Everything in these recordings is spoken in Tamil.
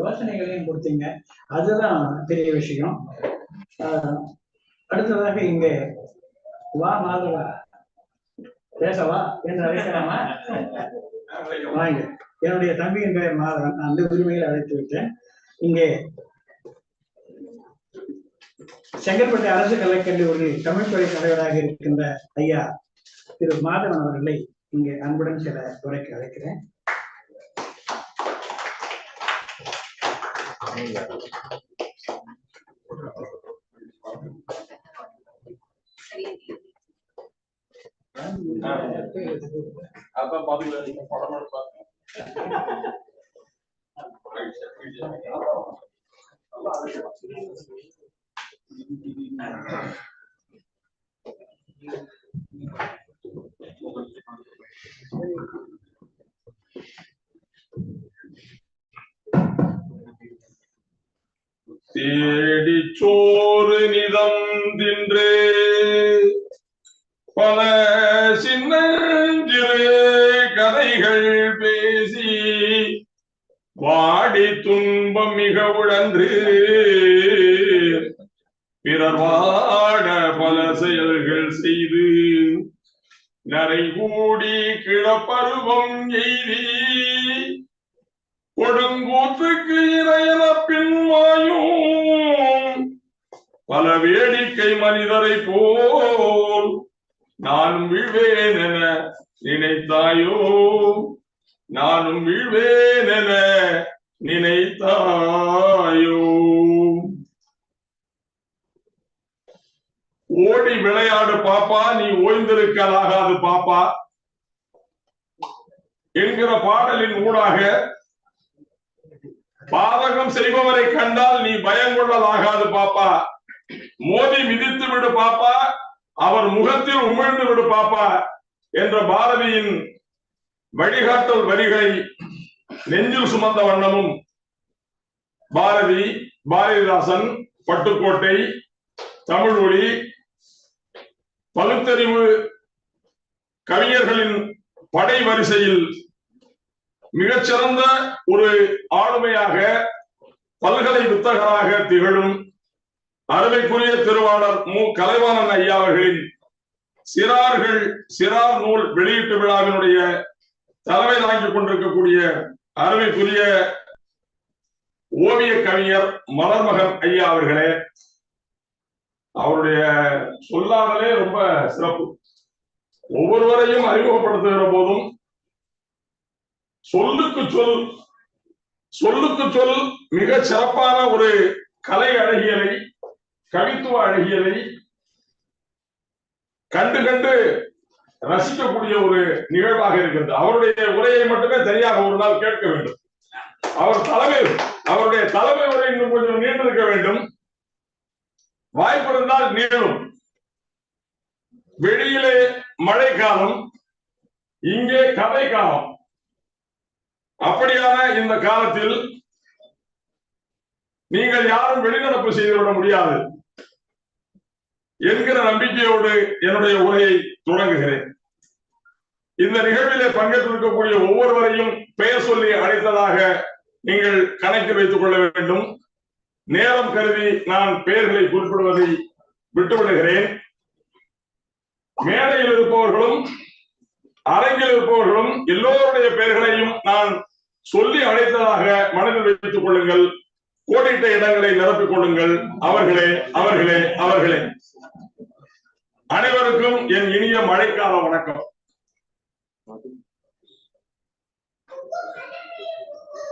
யோசனைகளையும் கொடுத்தீங்க. அதுதான் பெரிய விஷயம். ஆஹ், அடுத்ததாக இங்கே வா மாதவா. பேசவா? என்று அழைக்கலாமா? வாங்க. என்னுடைய தம்பியின் பெயர் மாதவன். அந்த உரிமையில் அழைத்து விட்டேன். இங்கே செங்கல்பட்டு அரசு கலைக்கல்லூரி தமிழ்துறை தலைவராக இருக்கின்ற ஐயா திரு மாதவன் அவர்களை இங்கே அன்புடன் சில உரைக்கு அழைக்கிறேன். அதான் பாத்துக்கலாம் தேடி சோறு நிதம் தின்று. பல பல வேடிக்கை மனிதரை போல் நானும் வீழ்வேன் என நினைத்தாயோ? நானும் வீழ்வேன் என நினைத்தாயோ? ஓடி விளையாடு பாப்பா நீ ஓய்ந்திருக்கலாகாது பாப்பா. என்கிற பாடலின் ஊடாக பாதகம் செய்பவரை கண்டால் நீ பயங்கொள்ளலாகாது பாப்பா. மோதி மிதித்து விடு பாப்பா அவர் முகத்தில் உமிழ்ந்து விடு பாப்பா என்ற பாரதியின் வழிகாட்டல் வரிகளை நெஞ்சில் சுமந்த வண்ணமும் பாரதி பாரதிதாசன் பட்டுக்கோட்டை தமிழ் மொழி பகுத்தறிவு கவிஞர்களின் படை வரிசையில் மிகச்சிறந்த ஒரு ஆளுமையாக பல்கலை வித்தகராக திகழும் அருமைக்குரிய திருவாளர் மு. கலைவாணன் ஐயா அவர்களின் சிறார்கள் சிறார் நூல் வெளியீட்டு விழாவினுடைய தலைமை தாங்கிக் கொண்டிருக்கக்கூடிய அருமைக்குரிய ஓவிய கவிஞர் மலர்மகன் ஐயா அவர்களே அவருடைய சொல்லாமலே ரொம்ப சிறப்பு. ஒவ்வொருவரையும் அறிமுகப்படுத்துகிற போதும் சொல்லுக்கு சொல் சொல்லுக்கு சொல் மிக சிறப்பான ஒரு கலை அழகியலை கவித்துவ அழகியலை கண்டு கண்டு ரசிக்கக்கூடிய ஒரு நிகழ்வாக இருக்கிறது அவருடைய உரையை மட்டுமே தனியாக ஒரு நாள் கேட்க வேண்டும். அவர் தலைமை அவருடைய தலைமை உரை இன்னும் கொஞ்சம் நீண்டிருக்க வேண்டும். வாய்ப்பு இருந்தால் நீளும். வெளியிலே மழை காலம் இங்கே கதை காலம் அப்படியான இந்த காலத்தில் நீங்கள் யாரும் வெளிநடப்பு செய்துவிட முடியாது. என்கிற நம்பிக்கையோடு என்னுடைய உரையை தொடங்குகிறேன். இந்த நிகழ்விலே பங்கேற்றிருக்கக்கூடிய ஒவ்வொருவரையும் பெயர் சொல்லி அழைத்ததாக நீங்கள் கணக்கில் வைத்துக் கொள்ள வேண்டும். நேரம் கருதி நான் பெயர்களை குறிப்பிடுவதை விட்டுவிடுகிறேன். மேடையில் இருப்பவர்களும் அரங்கில் இருப்பவர்களும் எல்லோருடைய பெயர்களையும் நான் சொல்லி அழைத்ததாக மனதில் வைத்துக் கொள்ளுங்கள். கோடிட்ட இடங்களை நிரப்பிக் கொள்ளுங்கள். அவர்களே அவர்களே அவர்களே. அனைவருக்கும் என் இனிய மழைக்கால வணக்கம்.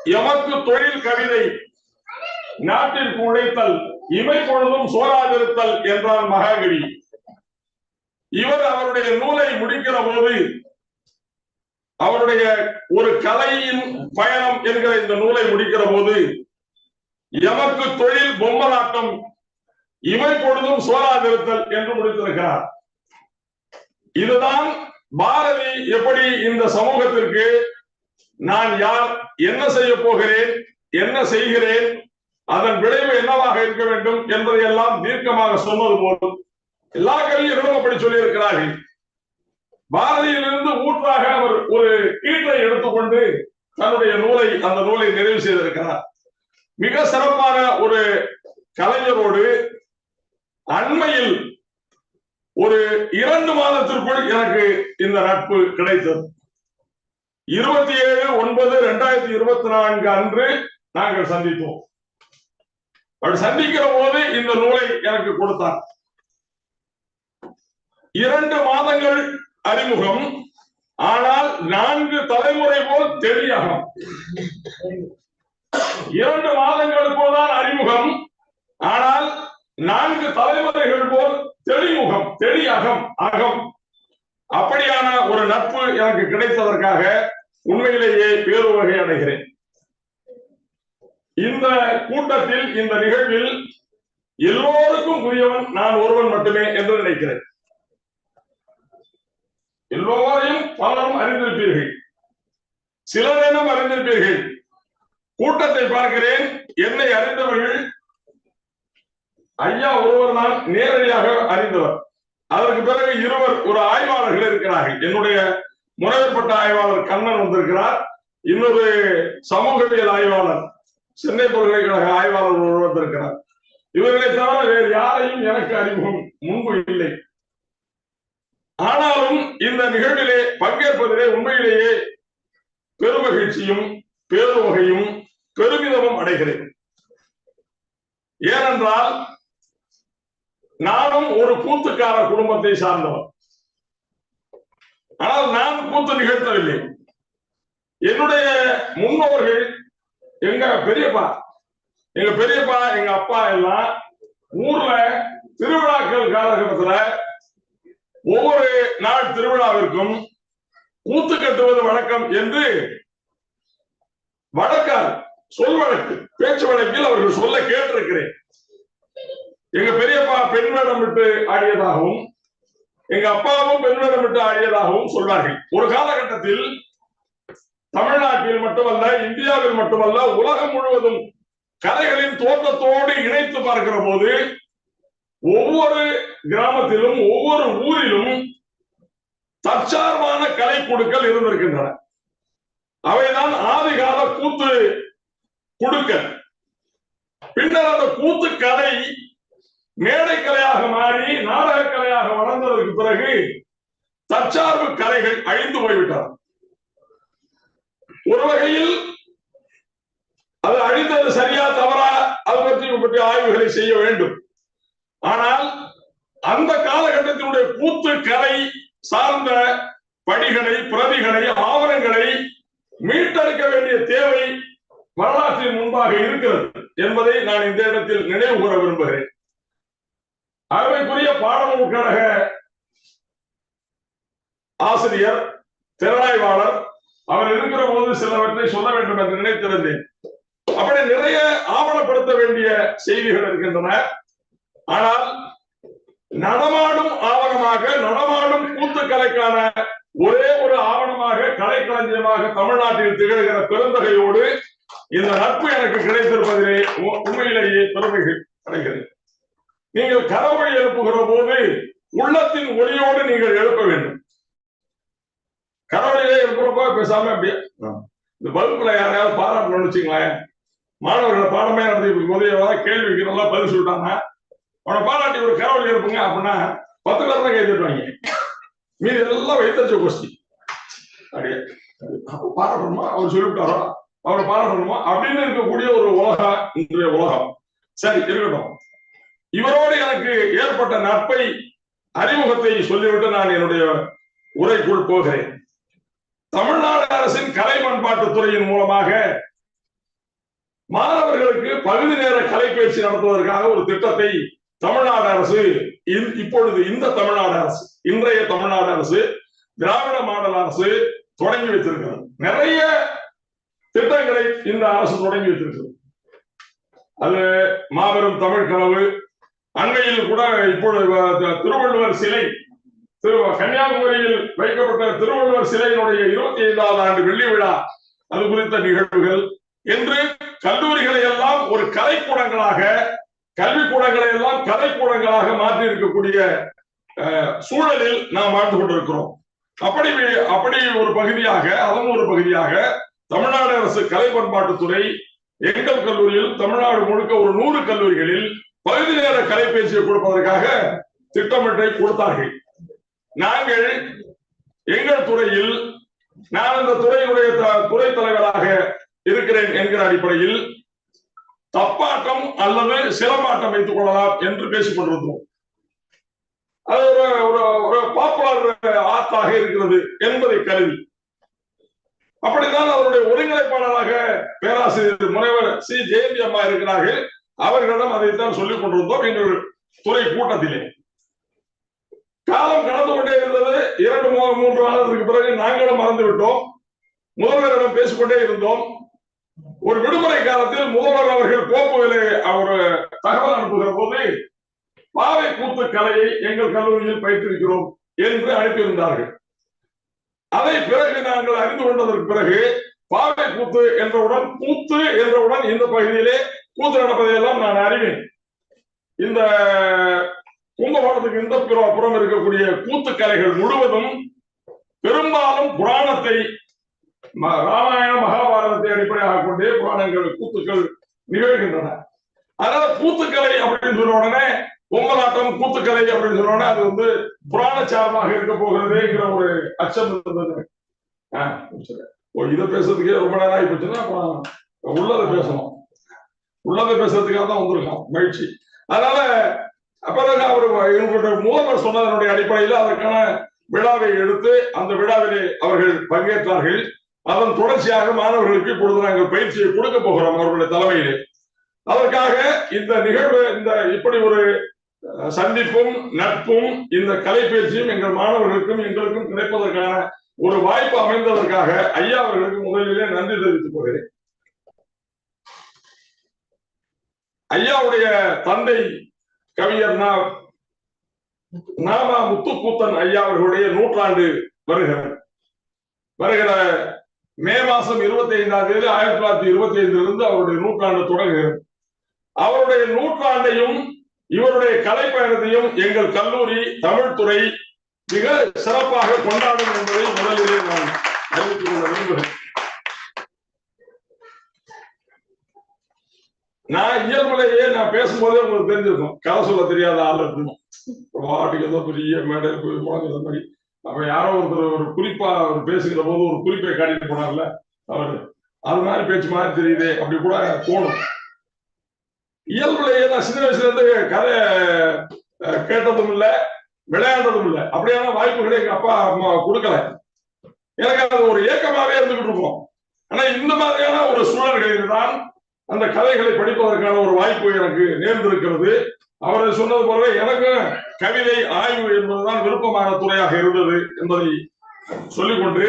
எமக்கு தொழில் கவிதை நாட்டிற்கு உழைத்தல் இமை பொழுதும் சோராதிருத்தல் என்றான் மகாகவி. இவர் அவருடைய நூலை முடிக்கிற போது அவருடைய ஒரு கலையின் பயணம் என்கிற இந்த நூலை முடிக்கிற போது எமக்கு தொழில் பொம்மலாட்டம். இவை பொழுதும் சோராதிருத்தல் என்று முடித்திருக்கிறார். இதுதான் பாரதி எப்படி இந்த சமூகத்திற்கு நான் யார் என்ன செய்ய போகிறேன் என்ன செய்கிறேன் அதன் விளைவு என்னவாக இருக்க வேண்டும் என்பதை எல்லாம் தீர்க்கமாக சொன்னது போல் எல்லா கல்வியர்களும் அப்படி சொல்லி இருக்கிறார்கள் பாரதியிலிருந்து ஊற்றாக அவர் ஒரு கீட்டை எடுத்துக்கொண்டு தன்னுடைய நூலை அந்த நூலை நிறைவு செய்திருக்கிறார். மிக சிறப்பான ஒரு கலைஞரோடு அண்மையில் ஒரு இரண்டு மாதத்திற்குள் எனக்கு இந்த நட்பு கிடைத்தது. இருபத்தி ஏழு ஒன்பது இரண்டாயிரத்தி இருபத்தி நான்கு அன்று நாங்கள் சந்தித்தோம். அப்படி சந்திக்கிற போது இந்த நூலை எனக்கு கொடுத்தார். இரண்டு மாதங்கள் அறிமுகம் ஆனால் நான்கு தலைமுறை போல் தெளியகம் இரண்டு மாதங்களுக்குள் போதான் அறிமுகம். ஆனால் நான்கு தலைமுறைகள் போல் தெளிமுகம் தெளி அகம். அப்படியான ஒரு நட்பு எனக்கு கிடைத்ததற்காக உண்மையிலேயே பேருவகை அடைகிறேன். இந்த கூட்டத்தில் இந்த நிகழ்வில் எல்லோருக்கும் புரியவன் நான் ஒருவன் மட்டுமே என்று நினைக்கிறேன். எல்லோரையும் பலரும் அறிந்திருப்பீர்கள். சிலரேனும் அறிந்திருப்பீர்கள். கூட்டத்தை பார்க்கிறேன். என்னை அறிந்தவர்கள் ஐயா ஒருவர் தான் நேரடியாக அறிந்தவர். அதற்கு பிறகு இருவர் ஒரு ஆய்வாளர்கள் இருக்கிறார்கள். என்னுடைய முனைவர்பட்ட ஆய்வாளர் கண்ணன் வந்திருக்கிறார். இன்னொரு சமூகவியல் ஆய்வாளர் சென்னை பல்கலைக்கழக ஆய்வாளர் ஒருவர் வந்திருக்கிறார். இவர்களை தவிர வேறு யாரையும் எனக்கு அறிமுகம் முன்பு இல்லை. ஆனாலும் இந்த நிகழ்விலே பங்கேற்பதிலே உண்மையிலேயே பெருமகிழ்ச்சியும் பேருவகையும் பெருமிதமும் அடைகிறேன். ஏனென்றால் நானும் ஒரு கூத்துக்கார குடும்பத்தை சார்ந்தவர் ஆனால் நான் கூத்து நிகழ்த்தவில்லை. என்னுடைய முன்னோர்கள் எங்க பெரியப்பா எங்க பெரியப்பா எங்க அப்பா எல்லாம் ஊர்ல திருவிழாக்கள் காலகட்டத்துல ஒவ்வொரு நாள் திருவிழாவிற்கும் கூத்து கட்டுவது வழக்கம் என்று வழக்கால் சொல் வழக்கு பேச்சு வழக்கில் அவர்கள் சொல்ல கேட்டிருக்கிறேன். எங்க பெரியப்பா பெண் வேடம் விட்டு ஆடியதாகவும் எங்க அப்பாவும் பெண் வேடம் விட்டு ஆடியதாகவும் சொல்வார்கள். ஒரு காலகட்டத்தில் தமிழ்நாட்டில் மட்டுமல்ல இந்தியாவில் மட்டுமல்ல உலகம் முழுவதும் கதைகளின் தோற்றத்தோடு இணைத்து பார்க்கிற போது ஒவ்வொரு கிராமத்திலும் ஒவ்வொரு ஊரிலும் தற்சார்பான கலை குழுக்கள் இருந்திருக்கின்றன. அவைதான் ஆதிகால கூத்து கொடுக்க பின்னர் அந்த கூத்து கலை மேடை கலையாக மாறி நாடக கலையாக வளர்ந்ததற்கு பிறகு தற்சார்பு கலைகள் அழிந்து போய்விட்டன. ஒரு வகையில் அது அழிந்தது சரியா தவறா அது பற்றி பற்றி ஆய்வுகளை செய்ய வேண்டும். ஆனால் அந்த காலகட்டத்தினுடைய கூத்து கலை சார்ந்த படிகளை பிரதிகளை ஆவணங்களை மீட்டெடுக்க வேண்டிய தேவை வரலாற்றின் முன்பாக இருக்கிறது என்பதை நான் இந்த இடத்தில் நினைவு கூற விரும்புகிறேன். அருமைக்குரிய பாடநூல் கழக ஆசிரியர் திறனாய்வாளர் அவர் இருக்கிற போது சிலவற்றை சொல்ல வேண்டும் என்று நினைத்திருந்தேன். அப்படி நிறைய ஆவணப்படுத்த வேண்டிய செய்திகள் இருக்கின்றன. ஆனால் நடமாடும் ஆவணமாக நடமாடும் கூத்துக்கலைக்கான ஒரே ஒரு ஆவணமாக கலைக்களஞ்சியமாக தமிழ்நாட்டில் திகழ்கிற பெருந்தகையோடு இந்த நட்பு எனக்கு கிடைத்திருப்பதிலே உ- உண்மையிலேயே பெருமைகள் கிடைக்கிறது நீங்கள் கரவழி எழுப்புகிற போது உள்ளத்தின் ஒளியோடு நீங்கள் எழுப்ப வேண்டும். கரவழியிலே எழுப்புறப்போ பேசாம அப்படியே இந்த பல்புல யாரையாவது பாராட்டணும்னு வச்சுங்களேன் மாணவர்களை பாடமே நடத்தி போது ஏதாவது கேள்விக்கு நல்லா பதில் சொல்லிட்டாங்க உன பாராட்டி ஒரு கரவழி எழுப்புங்க அப்படின்னா பத்து பேர் தான் கேட்டுருவாங்க மீது மீதி எல்லாம் வைத்தறிச்ச கொஸ்டி அப்படியே. அப்ப பாராட்டணுமா அவர் சொல்லிவிட்டாரோ? அவரை பாராட்டணுமா அப்படின்னு இருக்கக்கூடிய ஒரு உலகம் இன்றைய உலகம். சரி இருக்கட்டும். இவரோடு எனக்கு ஏற்பட்ட நட்பை அறிமுகத்தை சொல்லிவிட்டு நான் என்னுடைய உரைக்குள் போகிறேன். தமிழ்நாடு அரசின் கலை மண்பாட்டு துறையின் மூலமாக மாணவர்களுக்கு பகுதி நேர கலை பயிற்சி நடத்துவதற்காக ஒரு திட்டத்தை தமிழ்நாடு அரசு இ- இப்பொழுது இந்த தமிழ்நாடு அரசு இன்றைய தமிழ்நாடு அரசு திராவிட மாடல் அரசு தொடங்கி வைத்திருக்கிறது. நிறைய திட்டங்களை இந்த அரசு தொடங்கி வச்சிருக்கிறது அது மாபெரும் தமிழ் கனவு. அண்மையில் கூட இப்பொழுது திருவள்ளுவர் சிலை திரு கன்னியாகுமரியில் வைக்கப்பட்ட திருவள்ளுவர் சிலையினுடைய இருபத்தி ஐந்தாவது ஆண்டு வெள்ளி விழா அது குறித்த நிகழ்வுகள். என்று கல்லூரிகளை எல்லாம் ஒரு கலைக்கூடங்களாக கல்விக்கூடங்களை எல்லாம் கலைக்கூடங்களாக மாற்றி இருக்கக்கூடிய சூழலில் நாம் வாழ்ந்து கொண்டிருக்கிறோம். அப்படி அப்படி ஒரு பகுதியாக அதன் ஒரு பகுதியாக தமிழ்நாடு அரசு கலை பண்பாட்டுத்துறை எங்கள் கல்லூரியில் தமிழ்நாடு முழுக்க ஒரு நூறு கல்லூரிகளில் பகுதி நேர கலைபேசியை கொடுப்பதற்காக திட்டமிட்டை கொடுத்தார்கள். நாங்கள் எங்கள் துறையில் நான் இந்த துறையினுடைய த- துறை தலைவராக இருக்கிறேன் என்கிற அடிப்படையில் தப்பாட்டம் அல்லது சிலம்பாட்டம் வைத்துக் கொள்ளலாம் என்று பேசிக் கொண்டிருந்தோம். அது ஒரு ஒரு ஒரு பாப்புலர் ஆர்ட்டாக இருக்கிறது என்பதை கருதி அப்படித்தான் அவருடைய ஒருங்கிணைப்பாளராக பேராசிரியர் முனைவர் சி. ஜெயந்தி அம்மா இருக்கிறார்கள். அவர்களிடம் அதைத்தான் சொல்லிக் கொண்டிருந்தோம் இன்று துறை கூட்டத்திலே. காலம் கடந்து கொண்டே இருந்தது. இரண்டு மூ- மூன்று மாதத்திற்கு பிறகு நாங்களும் மறந்து விட்டோம் முதல்வரிடம் பேசிக்கொண்டே இருந்தோம். ஒரு விடுமுறை காலத்தில் முதல்வர் அவர்கள் கோப்புகளை அவர் தகவல் அனுப்புகிற போது பாவை கூத்து கலையை எங்கள் கல்லூரியில் பயிற்றிருக்கிறோம் என்று அனுப்பியிருந்தார்கள். அதை பிறகு நாங்கள் அறிந்து கொண்டதற்கு பிறகு பாவை கூத்து என்றவுடன் கூத்து என்றவுடன் இந்த பகுதியிலே கூத்து நடப்பதையெல்லாம் நான் அறிவேன். இந்த கும்பகோணத்துக்கு இந்த புற- புறம் இருக்கக்கூடிய கூத்து கலைகள் முழுவதும் பெரும்பாலும் புராணத்தை ராமாயண மகாபாரதத்தை அடிப்படையாக கொண்டே புராணங்கள் கூத்துக்கள் நிகழ்கின்றன. அதனால கூத்துக்கலை அப்படின்னு சொன்ன உடனே பொம்மலாட்டம் கூத்துக்கலை அப்படின்னு சொன்ன உடனே அது வந்து புராணச்சாரமாக இருக்க போகிறதுங்கிற ஒரு அச்சம் இருந்தது. ஓ இதை பேசுறதுக்கே ரொம்ப நேரம் ஆகி போச்சுன்னா அப்புறம் உள்ளதை பேசணும். உள்ளதை பேசுறதுக்காக தான் வந்திருக்கோம். மகிழ்ச்சி. அதனால அப்பதான் அவர் இவங்களுடைய முதல்வர் சொன்னதனுடைய அடிப்படையில் அதற்கான விழாவை எடுத்து அந்த விழாவிலே அவர்கள் பங்கேற்றார்கள். அதன் தொடர்ச்சியாக மாணவர்களுக்கு இப்பொழுது நாங்கள் பயிற்சியை கொடுக்க போகிறோம் அவர்களுடைய தலைமையிலே. அதற்காக இந்த நிகழ்வு இந்த இப்படி ஒரு சந்திப்பும் நட்பும் இந்த கலைப்பயிற்சியும் எங்கள் மாணவர்களுக்கும் எங்களுக்கும் கிடைப்பதற்கான ஒரு வாய்ப்பு அமைந்ததற்காக ஐயா அவர்களுக்கு முதலிலே நன்றி தெரிவித்துக் கொள்கிறேன். ஐயாவுடைய தந்தை கவிஞர் நாமா முத்துக்கூத்தன் ஐயா அவர்களுடைய நூற்றாண்டு வருகிறது வருகிற மே மாசம் இருபத்தி ஐந்தாம் தேதி ஆயிரத்தி தொள்ளாயிரத்தி இருபத்தி ஐந்திலிருந்து அவருடைய நூற்றாண்டு தொடங்குகிறது. அவருடைய நூற்றாண்டையும் இவருடைய கலை பயணத்தையும் எங்கள் கல்லூரி தமிழ்துறை மிக சிறப்பாக கொண்டாடும் என்பதை முதலிலே நான் அறிவித்துக் கொள்ள விரும்புகிறேன். நான் இயல்புலையே நான் பேசும்போதே உங்களுக்கு தெரிஞ்சிருக்கும். கதை சொல்ல தெரியாத ஆள் இருக்கணும் பாட்டுக்கு ஏதோ பெரிய மேடையில் போய் முழங்குற மாதிரி. அப்ப யாரோ ஒருத்தர் ஒரு குறிப்பா அவர் பேசுகிற போது ஒரு குறிப்பை காட்டிட்டு போனார்ல அவர். அது மாதிரி பேச்சு மாதிரி தெரியுதே அப்படி கூட தோணும். இயல்புலையே நான் சின்ன வயசுல இருந்து கதை கேட்டதும் இல்ல விளையாண்டதும் இல்லை. அப்படியான வாய்ப்புகளை எங்க அப்பா அம்மா கொடுக்கல. எனக்கு அது ஒரு ஏக்கமாவே இருந்துகிட்டு இருக்கும். ஆனா இந்த மாதிரியான ஒரு சூழல்களில் தான் அந்த கதைகளை படிப்பதற்கான ஒரு வாய்ப்பு எனக்கு நேர்ந்திருக்கிறது. அவர் சொன்னது போலவே எனக்கும் கவிதை ஆய்வு என்பதுதான் விருப்பமான துறையாக இருந்தது என்பதை சொல்லிக்கொண்டு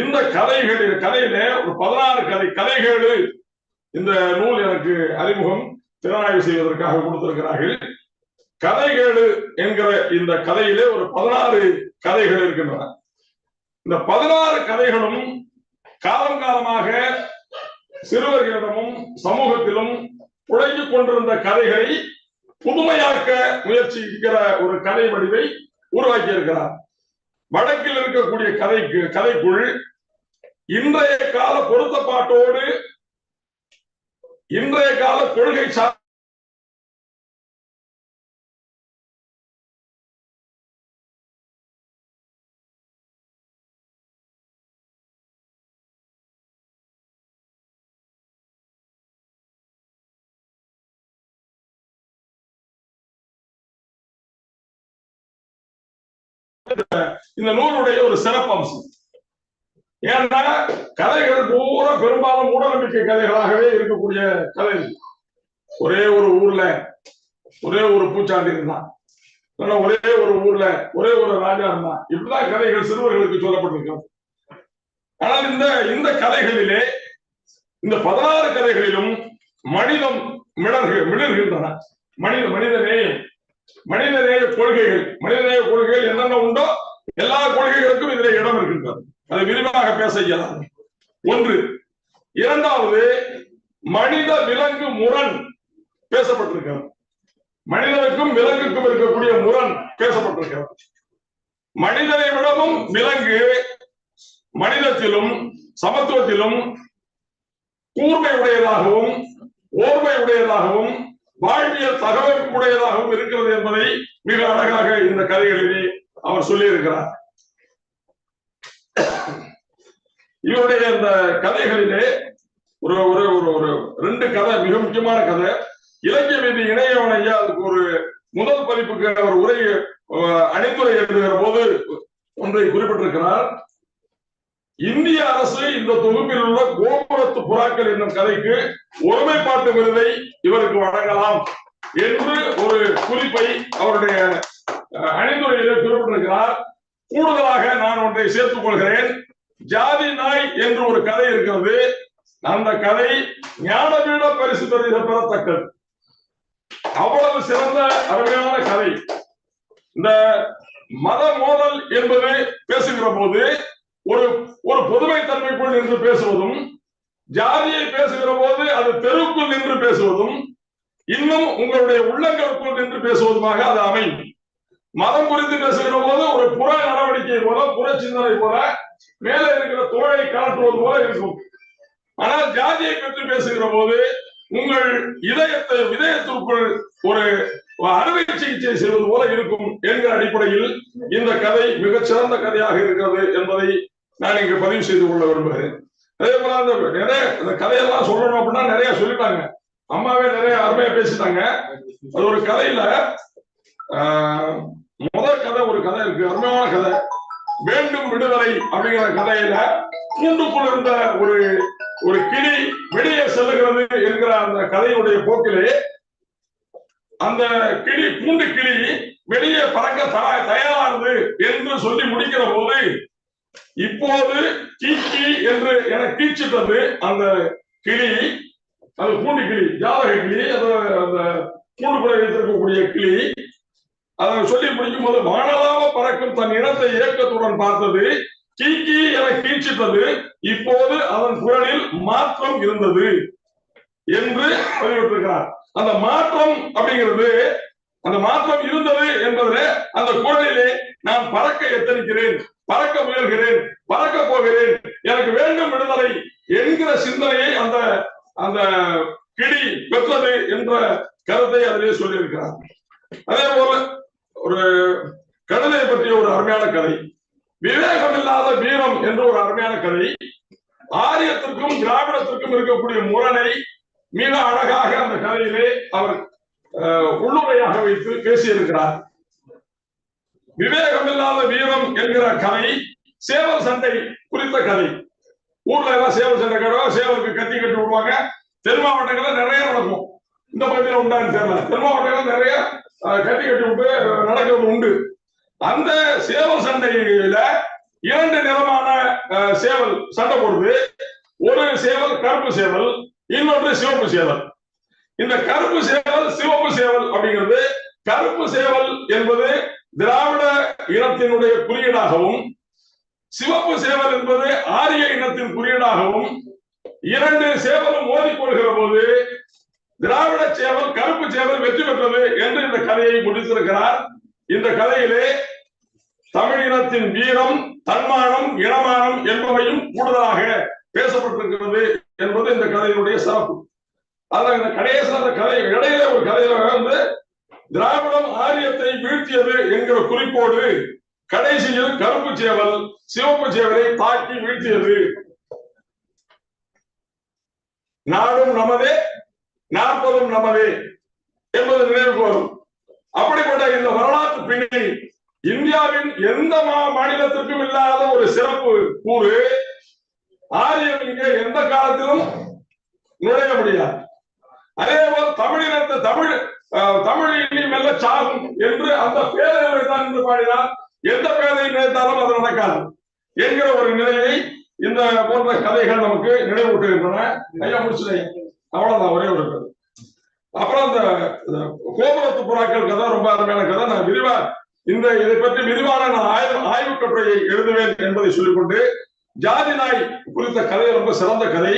இந்த கதைகளின் கதையில ஒரு பதினாறு கதை கதைகளு இந்த நூல் எனக்கு அறிமுகம். திறனாய்வு செய்வதற்காக கொடுத்திருக்கிறார்கள். கதைகேடு என்கிற இந்த கதையிலே ஒரு பதினாறு கதைகள் இருக்கின்றன. இந்த பதினாறு கதைகளும் காலம் காலமாக சிறுவர்களிடமும் சமூகத்திலும் உழைத்துக் கொண்டிருந்த கதைகளை புதுமையாக்க முயற்சிக்கிற ஒரு கதை வடிவை உருவாக்கி இருக்கிறார் வடக்கில் இருக்கக்கூடிய கதைக்கு கதைக்குள் இன்றைய கால பொருத்தப்பாட்டோடு இன்றைய கால கொள்கை சார் இந்த நூலுடைய ஒரு சிறப்பம்சம். ஏன்னா கதைகள் பூரா பெரும்பாலும் மூடநம்பிக்கை கதைகளாகவே இருக்கக்கூடிய கதை. ஒரே ஒரு ஊர்ல ஒரே ஒரு பூச்சாண்டி இருந்தான். ஒரே ஒரு ஊர்ல ஒரே ஒரு ராஜா இருந்தான். இப்படிதான் கதைகள் சிறுவர்களுக்கு சொல்லப்பட்டிருக்கிறது. ஆனால் இந்த இந்த கதைகளிலே இந்த பதினாறு கதைகளிலும் மனிதம் மிளர்கு மிளர்கின்றன. மனித மனித நேயம் மனிதநேய கொள்கைகள் மனிதநேய கொள்கைகள் என்னென்ன உண்டோ எல்லா கொள்கைகளுக்கும் இதில் இடம் இருக்கின்றது. அதை விரிவாக பேச இயலாது ஒன்று இரண்டாவது மனித விலங்கு முரண் பேசப்பட்டிருக்கிறது. மனிதனுக்கும் விலங்குக்கும் இருக்கக்கூடிய முரண் பேசப்பட்டிருக்கிறது. மனிதனை விடவும் விலங்கு மனிதத்திலும் சமத்துவத்திலும் கூர்மை உடையதாகவும் ஓர்மை உடையதாகவும் வாழ்வியல் தகவல் உடையதாகவும் இருக்கிறது என்பதை மிக அழகாக இந்த கதைகளிலே அவர் சொல்லியிருக்கிறார். இவருடைய இந்த கதைகளிலே ஒரு ஒரு ஒரு ஒரு ரெண்டு கதை மிக முக்கியமான கதை. இலக்கிய வீதி இணையவன் ஐயா அதுக்கு ஒரு முதல் பதிப்புக்கு அவர் உரை அணிந்துரை எழுதுகிற போது ஒன்றை குறிப்பிட்டிருக்கிறார். இந்திய அரசு இந்த தொகுப்பில் உள்ள கோபுரத்து புறாக்கள் என்னும் கதைக்கு ஒருமைப்பாட்டு விருதை இவருக்கு வழங்கலாம் என்று ஒரு குறிப்பை அவருடைய அணிந்துரையில குறிப்பிட்டிருக்கிறார். கூடுதலாக நான் ஒன்றை சேர்த்துக் கொள்கிறேன். ஜாதி நாய் என்று ஒரு கதை இருக்கிறது. அந்த கதை ஞானபீட பரிசு பெறத்தக்கது. அவ்வளவு சிறந்த அருமையான கதை. இந்த மத மோதல் என்பது பேசுகிற போது ஒரு ஒரு பொதுமை தன்மைக்குள் நின்று பேசுவதும் ஜாதியை பேசுகிற போது அது தெருவுக்குள் நின்று பேசுவதும் இன்னும் உங்களுடைய உள்ளங்களுக்குள் நின்று பேசுவதுமாக அது அமையும். மதம் குறித்து பேசுகிற போது ஒரு புற நடவடிக்கை போல புற சிந்தனை போல மேல இருக்கிற தோழை கலட்டுவது போல இருக்கும். ஆனால் ஜாதியை பற்றி பேசுகிற போது உங்கள் இதயத்தை இதயத்திற்குள் ஒரு அறுவை சிகிச்சை செய்வது போல இருக்கும் என்கிற அடிப்படையில் இந்த கதை மிகச் சிறந்த கதையாக இருக்கிறது என்பதை நான் இங்கு பதிவு செய்து கொள்ள விரும்புகிறேன். அதே போல அந்த நிறைய இந்த கதையெல்லாம் சொல்லணும் அப்படின்னா நிறைய சொல்லிட்டாங்க. அம்மாவே நிறைய அருமையா பேசிட்டாங்க. அது ஒரு கதையில ஆஹ், முதல் கதை ஒரு கதை இருக்கு. அருமையான கதை. வேண்டும் விடுதலை அப்படிங்கிற கதையில கூண்டுக்குள் இருந்த ஒரு ஒரு கிளி வெளியே செல்லுகிறது என்கிற அந்த கதையுடைய போக்கிலே அந்த கிளி கூண்டு கிளி வெளியே பறக்க தயா- தயாரானது என்று சொல்லி முடிக்கிற போது இப்போது கீச்சி என்று என கீச்சிட்டது அந்த கிளி அது கூண்டு கிளி ஜாதக கிளி அது அந்த கூண்டுக்குள்ள வைத்திருக்கக்கூடிய கிளி சொல்லி முடிக்கும் போது வானலாம பறக்கும் தன் இனத்தை ஏக்கத்துடன் பார்த்தது கீக்கி என கீழ்ச்சித்தது இப்போது அதன் குரலில் மாற்றம் இருந்தது என்று பதிவிட்டிருக்கிறார் அந்த மாற்றம் அப்படிங்கிறது அந்த மாற்றம் இருந்தது என்பதில் அந்த குரலிலே நான் பறக்க எத்தனிக்கிறேன் பறக்க முயல்கிறேன் பறக்க போகிறேன் எனக்கு வேண்டும் விடுதலை என்கிற சிந்தனையை அந்த அந்த கிளி பெற்றது என்ற கருத்தை அதிலே சொல்லியிருக்கிறார். அதே போல ஒரு கடலை பற்றிய ஒரு அருமையான கதை. விவேகம் இல்லாத வீரம் என்ற ஒரு அருமையான கதை. ஆரியத்திற்கும் திராவிடத்திற்கும் இருக்கக்கூடிய முரணை மிக அழகாக அந்த கதையிலே அவர் உள்ளுரையாக வைத்து பேசியிருக்கிறார். விவேகம் இல்லாத வீரம் என்கிற கதை சேவல் சண்டை குறித்த கதை. ஊர்ல எல்லாம் சேவல் சண்டை கட்டுவா சேவலுக்கு கத்தி கட்டி விடுவாங்க. தென் மாவட்டங்கள்ல நிறைய நடக்கும். இந்த பகுதியில உண்டான்னு தெரியல. தென் மாவட்டங்கள்ல நிறைய கட்டி கட்டி விட்டு நடக்கிறது உண்டு. அந்த சேவல் சண்டையில இரண்டு நிறமான சேவல் சண்டை போடுது. ஒரு சேவல் கருப்பு சேவல் இன்னொன்று சிவப்பு சேவல். இந்த கருப்பு சேவல் சிவப்பு சேவல் அப்படிங்கிறது கருப்பு சேவல் என்பது திராவிட இனத்தினுடைய குறியீடாகவும் சிவப்பு சேவல் என்பது ஆரிய இனத்தின் குறியீடாகவும் இரண்டு சேவலும் மோதிக்கொள்கிற போது திராவிட சேவல் கருப்பு சேவல் வெற்றி பெற்றது என்று இந்த கதையை முடித்திருக்கிறார். இந்த கதையிலே தமிழினத்தின் வீரம் தன்மானம் இனமானம் என்பவையும் கூடுதலாக பேசப்பட்டிருக்கிறது என்பது இந்த கதையினுடைய சிறப்பு. அதான் இந்த கடைசி அந்த கதை இடையில ஒரு கதையில வந்து திராவிடம் ஆரியத்தை வீழ்த்தியது என்கிற குறிப்போடு கடைசியில் கருப்பு சேவல் சிவப்பு சேவலை தாக்கி வீழ்த்தியது. நாடும் நமதே நாற்பதும் நமதே என்பது நினைவுக்கு வரும் அப்படிப்பட்ட இந்த வரலாற்று பின்னணி இந்தியாவின் எந்த மா- மாநிலத்திற்கும் இல்லாத ஒரு சிறப்பு கூறு ஆரியம் இங்கே எந்த காலத்திலும் நுழைய முடியாது. அதே போல் தமிழினத்தை தமிழ் தமிழ் இனி மெல்ல சாகும் என்று அந்த பேரவை தான் என்று பாடினார் எந்த பேரை நினைத்தாலும் அது நடக்காது என்கிற ஒரு நிலையை இந்த போன்ற கதைகள் நமக்கு நினைவூட்டுகின்றன. ஐயா முடிச்சுட்டேன் அவ்வளவுதான் ஒரே ஒரு கதை. அப்புறம் அந்த கோபுரத்து புறாக்கள் கதை ரொம்ப அருமையான கதை. நான் விரிவா இந்த இதை பற்றி விரிவான நான் ஆய்வு ஆய்வு கட்டுரையை எழுதுவேன் என்பதை சொல்லிக்கொண்டு ஜாதி நாய் குறித்த கதை ரொம்ப சிறந்த கதை.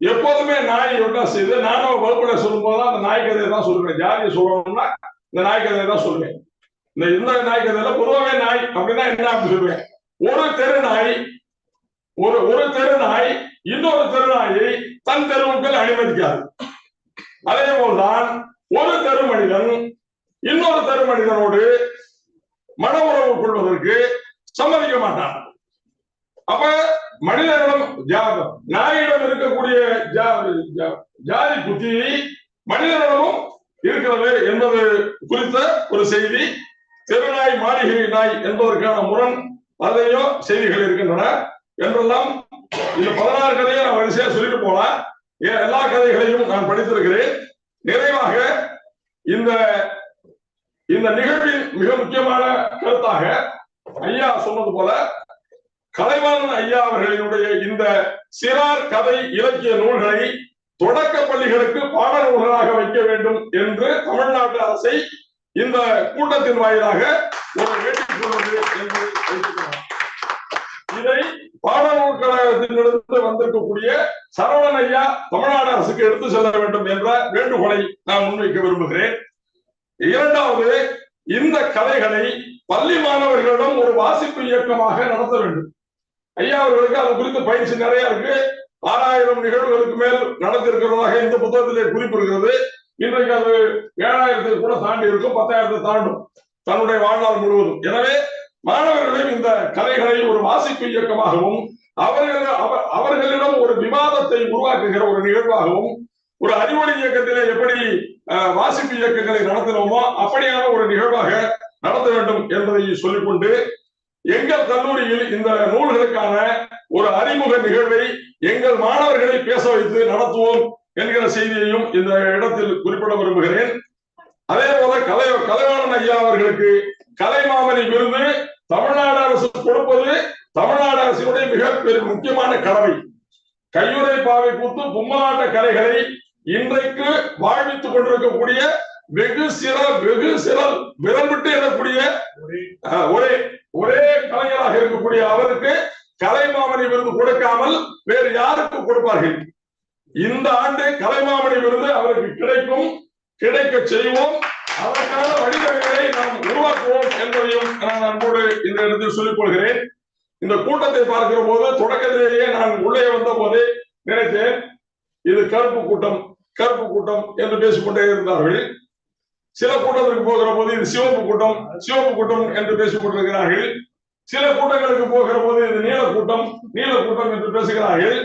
எப்போதுமே நாய் ஒன்றா செய்து நானும் வகுப்புல சொல்லும் போதுதான் அந்த நாய் கதையை தான் சொல்லுவேன். ஜாதியை சொல்லணும்னா இந்த நாய் கதையை தான் சொல்லுவேன். இந்த இந்த நாய் கதையில பொதுவாகவே நாய் அப்படின்னா என்ன அப்படின்னு சொல்லுவேன். ஒரு தெரு நாய் ஒரு ஒரு தெரு நாய் இன்னொரு தெரு நாயை தன் தெருவுக்குள் அனுமதிக்காது. அதே போல்தான் ஒரு தருமனிதன் இன்னொரு தருமனிதனோடு மன உறவு கொள்வதற்கு சம்மதிக்க மாட்டான். அப்ப மனிதனிடம் நாயிடம் இருக்கக்கூடிய ஜா- ஜாதி புத்தி மனிதனிடமும் இருக்கிறது என்பது குறித்த ஒரு செய்தி. தெருநாய் மாளிகை நாய் என்பதற்கான முரண் அதையும் செய்திகள் இருக்கின்றன. என்றெல்லாம் இந்த பதினாறு கதையை நான் வரிசையா சொல்லிட்டு போலாம். ஏன் எல்லா கதைகளையும் நான் படித்திருக்கிறேன். நிறைவாக இந்த இந்த நிகழ்வின் மிக முக்கியமான கருத்தாக ஐயா சொன்னது போல கலைவாணன் ஐயா அவர்களினுடைய இந்த சிறார் கதை இலக்கிய நூல்களை தொடக்க பள்ளிகளுக்கு பாட நூல்களாக வைக்க வேண்டும் என்று தமிழ்நாட்டு அரசை இந்த கூட்டத்தின் வாயிலாக ஒரு வேண்டிக்கொள்வது என்று வைத்துக்கொள்ளலாம் இதை பாடநூல் கழகத்திலிருந்து வந்திருக்கக்கூடிய சரவணன் ஐயா தமிழ்நாடு அரசுக்கு எடுத்து செல்ல வேண்டும் என்ற வேண்டுகோளை நான் முன்வைக்க விரும்புகிறேன். இரண்டாவது இந்த கதைகளை பள்ளி மாணவர்களிடம் ஒரு வாசிப்பு இயக்கமாக நடத்த வேண்டும். ஐயா அவர்களுக்கு அது குறித்து பயிற்சி நிறைய இருக்கு. ஆறாயிரம் நிகழ்வுகளுக்கு மேல் நடத்திருக்கிறதாக இந்த புத்தகத்திலே குறிப்பிடுகிறது. இன்றைக்கு அது ஏழாயிரத்தை கூட தாண்டி இருக்கும் பத்தாயிரத்தை தாண்டும் தன்னுடைய வாழ்நாள் முழுவதும். எனவே மாணவர்களையும் இந்த கலைகளை ஒரு வாசிப்பு இயக்கமாகவும் அவர்கள் அவர்களிடம் ஒரு விவாதத்தை உருவாக்குகிற ஒரு நிகழ்வாகவும் ஒரு அறிவொளி இயக்கத்திலே எப்படி வாசிப்பு இயக்கங்களை நடத்தினோமோ அப்படியான ஒரு நிகழ்வாக நடத்த வேண்டும் என்பதை சொல்லிக்கொண்டு எங்கள் கல்லூரியில் இந்த நூல்களுக்கான ஒரு அறிமுக நிகழ்வை எங்கள் மாணவர்களை பேச வைத்து நடத்துவோம் என்கிற செய்தியையும் இந்த இடத்தில் குறிப்பிட விரும்புகிறேன். அதே போல கலை கலைவாணன் ஐயா அவர்களுக்கு கலைமாம விருது தமிழ்நாடு அரசு கொடுப்பது தமிழ்நாடு அரசினுடைய பெரிய முக்கியமான கடமை. கையுறை பாவை கூத்து பொம்மலாட்ட கலைகளை இன்றைக்கு வாழ்வித்துக் கொண்டிருக்கக்கூடிய வெகு சிற வெகு சிறல் விரல் விட்டு எழக்கூடிய ஒரே. ஒரே கலைஞராக இருக்கக்கூடிய அவருக்கு கலைமாமணி விருது கொடுக்காமல் வேறு யாருக்கு கொடுப்பார்கள்? இந்த ஆண்டு கலைமாமணி விருது அவருக்கு கிடைக்கும் கிடைக்க செய்வோம். அதற்கான வழிவகைகளை நாம் உருவாக்குவோம் என்பதையும் நான் அன்போடு இந்த இடத்தில் சொல்லிக் கொள்கிறேன். இந்த கூட்டத்தை பார்க்கிற போது தொடக்கத்திலேயே நான் உள்ளே வந்த போதே நினைத்தேன் இது கருப்பு கூட்டம் கருப்பு கூட்டம் என்று பேசிக்கொண்டே இருந்தார்கள். சில கூட்டத்திற்கு போகிற போது இது சிவப்பு கூட்டம் சிவப்பு கூட்டம் என்று பேசிக் கொண்டிருக்கிறார்கள் சில கூட்டங்களுக்கு போகிற போது இது நீல கூட்டம் நீல கூட்டம் என்று பேசுகிறார்கள்.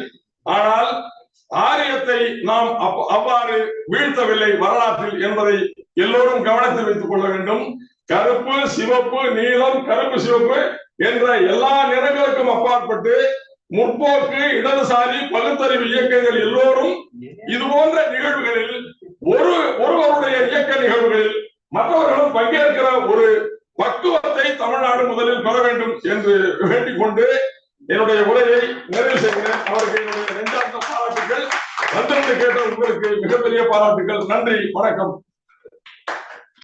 ஆனால் ஆரியத்தை நாம் அவ்வாறு வீழ்த்தவில்லை வரலாற்றில் என்பதை எல்லோரும் கவனத்தில் வைத்துக் கொள்ள வேண்டும். கருப்பு சிவப்பு நீளம் கருப்பு சிவப்பு என்ற எல்லா நிறங்களுக்கும் அப்பாற்பட்டு முற்போக்கு இடதுசாரி பகுத்தறிவு இயக்கங்கள் எல்லோரும் இது போன்ற நிகழ்வுகளில் ஒரு ஒருவருடைய இயக்க நிகழ்வுகளில் மற்றவர்களும் பங்கேற்கிற ஒரு பக்குவத்தை தமிழ்நாடு முதலில் பெற வேண்டும் என்று வேண்டிக் கொண்டு என்னுடைய உரையை நிறைவு செய்கிறேன். அவருக்கு என்னுடைய நெஞ்சார்ந்த பாராட்டுகள். வந்திருந்து கேட்ட உங்களுக்கு மிகப்பெரிய பாராட்டுகள். நன்றி. வணக்கம்.